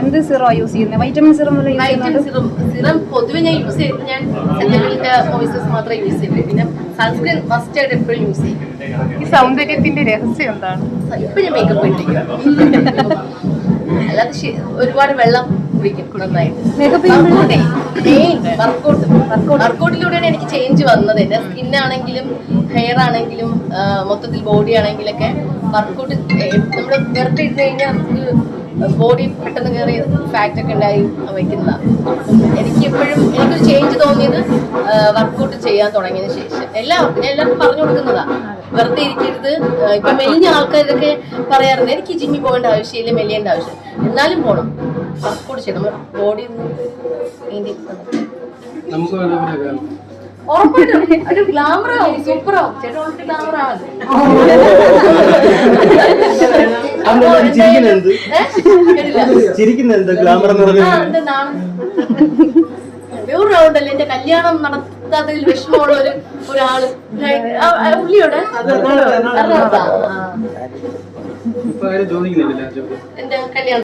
എന്ത് സിറോ യൂസ് ചെയ്യുന്നത് വൈറ്റമിൻ സിറം സിറം സിറം പൊതുവെ ഞാൻ യൂസ് ചെയ്യുന്നത് ഞാൻ മാത്രമേ യൂസ് പിന്നെ സൺസ്ക്രീൻ ആയിട്ട് എപ്പോഴും യൂസ് ചെയ്യും. ഈ സൗന്ദര്യത്തിന്റെ രഹസ്യം എന്താണ്? ഇപ്പൊ ഞാൻ മേക്കപ്പ് ഇട്ടിരിക്കും അല്ലാതെ ശി- ഒരുപാട് വെള്ളം കുടിക്കും വർക്കൗട്ടിലൂടെയാണ് എനിക്ക് ചേഞ്ച് വന്നത്. എന്റെ സ്കിന്നാണെങ്കിലും ഹെയർ ആണെങ്കിലും മൊത്തത്തിൽ ബോഡി ആണെങ്കിലൊക്കെ വർക്കൗട്ട് നമ്മൾ വെറുതെ ഇരുന്ന് കഴിഞ്ഞാൽ നമുക്ക് ബോഡി പെട്ടെന്ന് കയറി ഫാക്റ്റൊക്കെ ഒക്കെ ഉണ്ടായി വയ്ക്കുന്ന എനിക്ക് എപ്പോഴും എനിക്കൊരു ചേഞ്ച് തോന്നിയത് വർക്കൗട്ട് ചെയ്യാൻ തുടങ്ങിയതിന് ശേഷം. എല്ലാവർക്കും ഞാൻ എല്ലാവർക്കും പറഞ്ഞു കൊടുക്കുന്നതാണ് വെറുതെ ഇരിക്കരുത്. ഇപ്പൊ മെലിഞ്ഞ ആൾക്കാരൊക്കെ പറയാറുണ്ട് എനിക്ക് ജിമ്മിൽ പോകേണ്ട ആവശ്യമില്ല മെലിയേണ്ട ആവശ്യം എന്നാലും പോകണം വർക്കൗട്ട് ചെയ്യണം. ബോഡി ഒന്ന് മെയിന്റെയിൻ ചെയ്യണം. നമുക്ക് വേണമെങ്കിൽ ഉറപ്പായിട്ടും. ഒരു ഗ്ലാമറാവും സൂപ്പറാവും ചേട്ടൻ അന്ന് ചിരിക്കുന്നത് എന്ത് ഗ്ലാമർ എന്ന്? വേറൊരു റൗണ്ടല്ലേ എന്റെ കല്യാണം നടത്താത്തതിൽ വിഷമമുള്ള ഒരു ഒരാൾ. പുള്ളിയോടെ? എന്റെ കല്യാണം?